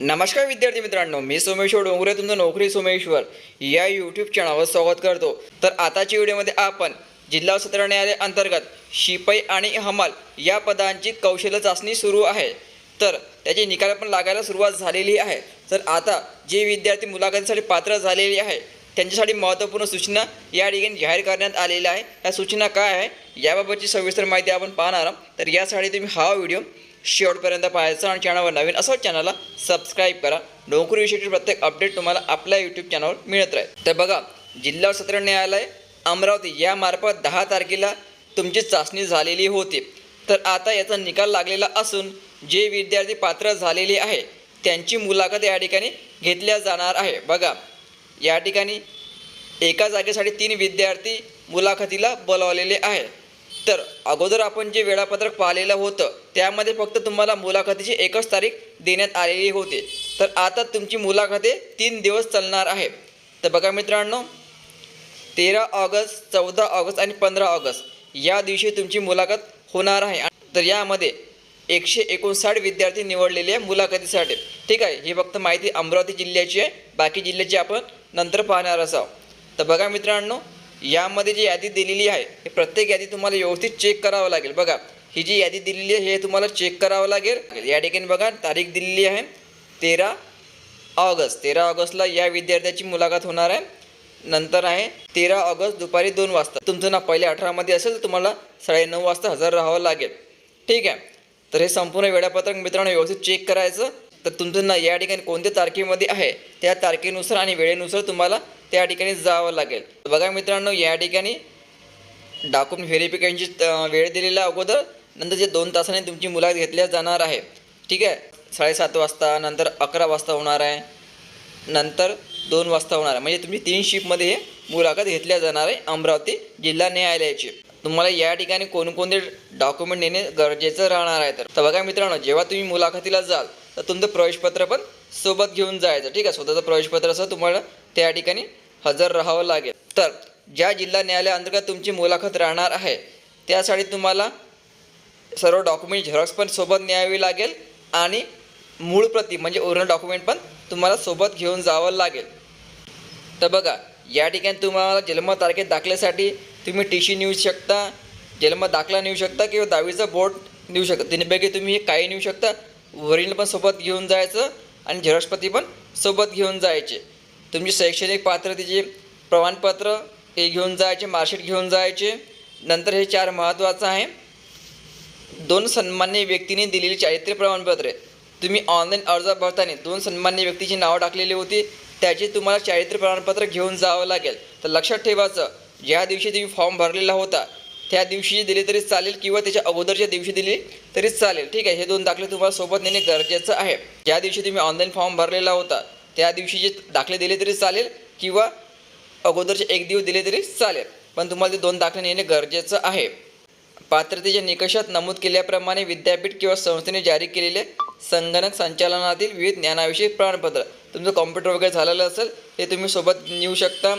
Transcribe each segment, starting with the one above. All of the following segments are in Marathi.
नमस्कार विद्यार्थी मित्रांनो मी सोमेश्वर डोंगरे तुमचं नोकरी सोमेश्वर. या यूट्यूब चॅनलवर स्वागत करतो. तर आताच्या व्हिडिओमध्ये आपण जिल्हा सत्र न्यायालय अंतर्गत शिपाई आणि हमाल या पदांची कौशल्य चाचणी सुरू आहे. तर त्याचे निकाल पण लागायला सुरुवात झालेली आहे. तर आता जे विद्यार्थी मुलाखतीसाठी पात्र झालेली आहे त्यांच्यासाठी महत्त्वपूर्ण सूचना या ठिकाणी जाहीर करण्यात आलेल्या आहे. या सूचना काय आहे याबाबतची सविस्तर माहिती आपण पाहणार आहोत. तर यासाठी तुम्ही हा व्हिडिओ शेवटपर्यंत पाहायचं आणि चॅनलवर नवीन असं चॅनलला सबस्क्राईब करा. नोकरीविषयीची प्रत्येक अपडेट तुम्हाला आपल्या यूट्यूब चॅनलवर मिळत राहील. तर बघा जिल्हा सत्र न्यायालय अमरावती यामार्फत दहा तारखेला तुमची चाचणी झालेली होती. तर आता याचा निकाल लागलेला असून जे विद्यार्थी पात्र झालेले आहे त्यांची मुलाखत या ठिकाणी घेतल्या जाणार आहे. बघा या ठिकाणी एका जागेसाठी तीन विद्यार्थी मुलाखतीला बोलावलेले आहे. तर अगोदर आपण जे वेळापत्रक पाहिलेलं होतं त्यामध्ये फक्त तुम्हाला मुलाखतीची एकच तारीख देण्यात आलेली होती. तर आता तुमची मुलाखते तीन दिवस चालणार आहे. तर बघा मित्रांनो तेरा ऑगस्ट चौदा ऑगस्ट आणि पंधरा ऑगस्ट या दिवशी तुमची मुलाखत होणार आहे. तर यामध्ये एकशे एकोणसाठ विद्यार्थी निवडलेले आहे मुलाखतीसाठी. ठीक आहे ही फक्त माहिती अमरावती जिल्ह्याची आहे बाकी जिल्ह्याची आपण नंतर पाहणार असाव. तर बघा मित्रांनो यामध्ये जी यादी दिलेली आहे हे प्रत्येक यादी तुम्हाला व्यवस्थित चेक करावं लागेल. बघा ही जी यादी दिलेली आहे हे तुम्हाला चेक करावं लागेल. या ठिकाणी बघा तारीख दिलेली आहे तेरा ऑगस्ट. तेरा ऑगस्टला या विद्यार्थ्याची मुलाखत होणार आहे. नंतर आहे तेरा ऑगस्ट दुपारी दोन वाजता. तुमचं ना पहिले अठरामध्ये असेल तर तुम्हाला साडेनऊ वाजता हजर राहावं लागेल. ठीक आहे? तर हे संपूर्ण वेळापत्रक मित्रांनो व्यवस्थित चेक करायचं. तर तुमचं ना या ठिकाणी कोणत्या तारखेमध्ये आहे त्या तारखेनुसार आणि वेळेनुसार तुम्हाला त्या ठिकाणी जावं लागेल. बघा मित्रांनो या ठिकाणी डॉक्युमेंट व्हेरिफिकेशनची वेळ दिलेला अगोदर नंतर जे दोन तासाने तुमची मुलाखत घेतल्या जाणार आहे. ठीक आहे? साडेसात वाजता नंतर अकरा वाजता होणार आहे. नंतर दोन वाजता होणार आहे. म्हणजे तुम्ही तीन शिफ्टमध्ये हे मुलाखत घेतल्या जाणार आहे अमरावती जिल्हा न्यायालयाची. तुम्हाला या ठिकाणी कोणकोणते डॉक्युमेंट नेणे गरजेचं राहणार आहे तर. तर बघा मित्रांनो जेव्हा तुम्ही मुलाखतीला जाल तर तुमचं प्रवेशपत्र पण सोबत घेऊन जायचं. ठीक आहे? स्वतःचं प्रवेशपत्र असं तुम्हाला त्या ठिकाणी हजर राहावं लागेल. तर ज्या जिल्हा न्यायालयाअंतर्गत तुमची मुलाखत राहणार आहे त्यासाठी तुम्हाला सर्व डॉक्युमेंट झेरॉक्स पण सोबत न्यावी लागेल आणि मूळ प्रती म्हणजे ओरिजिनल डॉक्युमेंट पण तुम्हाला सोबत घेऊन जावं लागेल. तर बघा या ठिकाणी तुम्हाला जन्मतारखे दाखल्यासाठी तुम्ही टी सी नेऊ शकता जन्म दाखला नेऊ शकता किंवा दहावीचं बोर्ड नेऊ शकता. तिन्हीपैकी तुम्ही हे काही नेऊ शकता. ओरिजिनल पण सोबत घेऊन जायचं आणि झेरॉक्सपती पण सोबत घेऊन जायचे. तुमची शैक्षणिक पात्रतेचे प्रमाणपत्र हे घेऊन जायचे मार्कशीट घेऊन जायचे. नंतर हे चार महत्त्वाचं आहे. दोन सन्मान्य व्यक्तीने दिलेली चारित्र्य प्रमाणपत्रे. तुम्ही ऑनलाईन अर्ज भरताना दोन सन्मान्य व्यक्तीची नावं टाकलेली होती. त्याचे तुम्हाला चारित्र्य प्रमाणपत्र घेऊन जावं लागेल. तर लक्षात ठेवायचं ज्या दिवशी तुम्ही फॉर्म भरलेला होता त्या दिवशी दिले तरी चालेल किंवा त्याच्या अगोदरच्या दिवशी दिली तरी चालेल. ठीक आहे हे दोन दाखले तुम्हाला सोबत नेणे गरजेचं आहे. ज्या दिवशी तुम्ही ऑनलाईन फॉर्म भरलेला होता त्या दिवशी जे दाखले दिले तरी चालेल किंवा अगोदरचे एक दिवस दिले तरी चालेल. पण तुम्हाला ते दोन दाखले नेणे गरजेचं आहे. पात्रतेच्या निकषात नमूद केल्याप्रमाणे विद्यापीठ किंवा संस्थेने जारी केलेले संगणक संचालनातील विविध ज्ञानाविषयी प्रमाणपत्र. तुमचं कॉम्प्युटर वगैरे झालेलं असेल ते तुम्ही सोबत नेऊ शकता.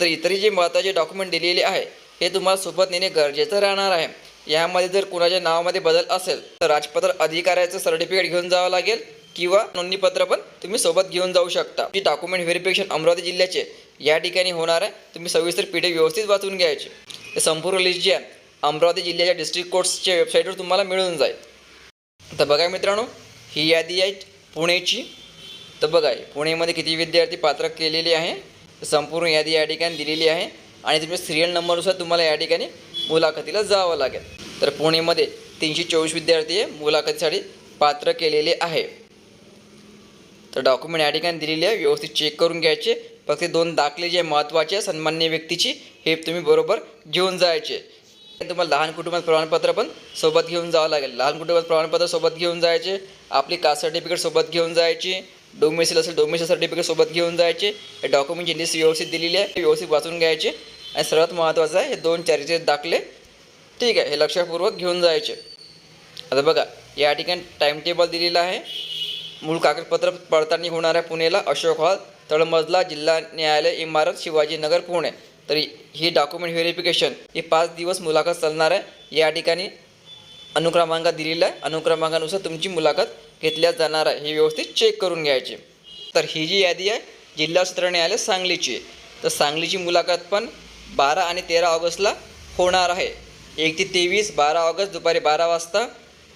तर इतरही जे महत्त्वाचे डॉक्युमेंट दिलेले आहे हे तुम्हाला सोबत नेणे गरजेचं राहणार आहे. यामध्ये जर कुणाच्या नावामध्ये बदल असेल तर राजपत्र अधिकाऱ्याचं सर्टिफिकेट घेऊन जावं लागेल. किंवा नोंदणीपत्र पण तुम्ही सोबत घेऊन जाऊ शकता. ती डॉक्युमेंट व्हेरिफिकेशन अमरावती जिल्ह्याचे या ठिकाणी होणार आहे तुम्ही सविस्तर पिढे व्यवस्थित वाचून घ्यायचे. ते संपूर्ण लिस्ट जी आहे अमरावती जिल्ह्याच्या डिस्ट्रिक्ट कोर्ट्सच्या वेबसाईटवर तुम्हाला मिळून जाईल. तर बघा मित्रांनो ही यादी आहे पुणेची. तर बघा पुणेमध्ये किती विद्यार्थी पात्र केलेले आहे. संपूर्ण यादी या ठिकाणी दिलेली आहे. आणि तुमच्या सिरियल नंबरनुसार तुम्हाला या ठिकाणी मुलाखतीला जावं लागेल. तर पुणेमध्ये तीनशे चोवीस विद्यार्थी हे मुलाखतीसाठी पात्र केलेले आहे. तर डॉक्युमेंट या ठिकाणी दिलेली आहे. व्यवस्थित चेक करून घ्यायचे. फक्त दोन दाखले जे महत्त्वाचे आहे सन्मान्य व्यक्तीची हे तुम्ही बरोबर घेऊन जायचे. तुम्हाला लहान कुटुंबात प्रमाणपत्र पण सोबत घेऊन जावं लागेल. लहान कुटुंबात प्रमाणपत्र सोबत घेऊन जायचे. आपली कास्ट सर्टिफिकेट सोबत घेऊन जायची. डोमेसिल असेल डोमेसिल सर्टिफिकेट सोबत घेऊन जायचे. हे डॉक्युमेंटची लिस्ट व्यवस्थित दिलेली आहे व्यवस्थित वाचून घ्यायचे. आणि सर्वात महत्त्वाचं आहे हे दोन चारित्र्य दाखले ठीक आहे हे लक्षपूर्वक घेऊन जायचे. आता बघा या ठिकाणी टाईम टेबल दिलेलं आहे. मूळ कागदपत्र पडताळणी होणाऱ्या पुणेला अशोक हॉल तळमजला जिल्हा न्यायालय इमारत शिवाजीनगर पुणे. तर ही डॉक्युमेंट व्हेरिफिकेशन ही पाच दिवस मुलाखत चालणार आहे. या ठिकाणी अनुक्रमांक दिलेला आहे. अनुक्रमांकानुसार तुमची मुलाखत घेतल्या जाणार आहे. हे व्यवस्थित चेक करून घ्यायचे. तर ही जी यादी आहे जिल्हा सत्र न्यायालय सांगलीची तर सांगलीची मुलाखत पण बारा आणि तेरा ऑगस्टला होणार आहे. एक ते तेवीस बारा ऑगस्ट दुपारी बारा वाजता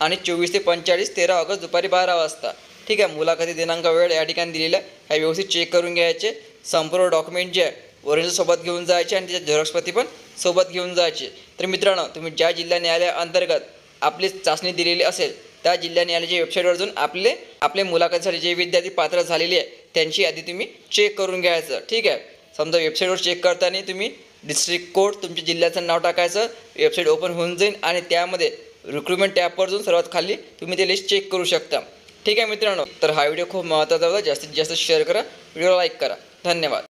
आणि चोवीस ते पंचेचाळीस तेरा ऑगस्ट दुपारी बारा वाजता. ठीक आहे मुलाखती दिनांक वेळ या ठिकाणी दिलेला आहे. ह्या व्यवस्थित चेक करून घ्यायचे. संपूर्ण डॉक्युमेंट जे आहे सोबत घेऊन जायचे आणि त्याच्या झेरॉक्सप्रती पण सोबत घेऊन जायचे. तर मित्रांनो तुम्ही ज्या जिल्हा न्यायालयाअंतर्गत आपली चाचणी दिलेली असेल त्या जिल्हा न्यायालयाच्या वेबसाईटवर जाऊन आपले आपले मुलाखतीसाठी जे विद्यार्थी पात्र झालेले आहे त्यांची यादी तुम्ही चेक करून घ्यायचं. ठीक आहे? समजा वेबसाईटवर चेक करताना तुम्ही डिस्ट्रिक्ट कोड तुमच्या जिल्ह्याचं नाव टाकायचं वेबसाईट ओपन होऊन जाईल आणि त्यामध्ये रिक्रुटमेंट टॅबवर जाऊन सर्वात खाली तुम्ही ते लिस्ट चेक करू शकता. ठीक आहे मित्रांनो तर हा व्हिडिओ खूप महत्त्वाचा होता. जास्तीत जास्त शेअर करा. व्हिडिओ लाईक करा. धन्यवाद.